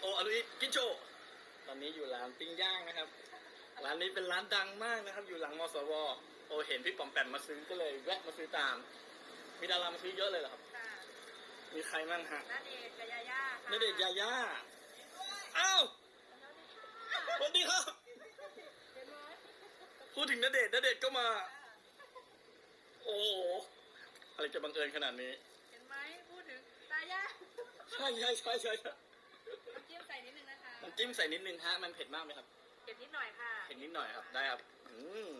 โออนุอิกินโช ตอนนี้อยู่ร้านปิ้งย่างนะครับ ร้านนี้เป็นร้านดังมากนะครับ อยู่หลังมสว โอเห็นพี่ปอมแปมมาซื้อก็เลยแวะมาซื้อตาม มีดารามาซื้อเยอะเลยเหรอครับ ค่ะมีใครบ้างฮะณเดชน์กับยาย่าค่ะณเดชน์ยาย่าอ้าวสวัสดีครับเห็นไหมพูดถึงณเดชน์ณเดชน์ก็มา โอ้โหอะไรจะบังเอิญขนาดนี้ เห็นไหมพูดถึงตาย่าใช่ใช่ใช่ใช่ใช่ จิ้มใส่นิดนึงฮะ มันเผ็ดมากไหมครับ เผ็ดนิดหน่อยค่ะเผ็ดนิดหน่อยครับ ได้ครับ อืม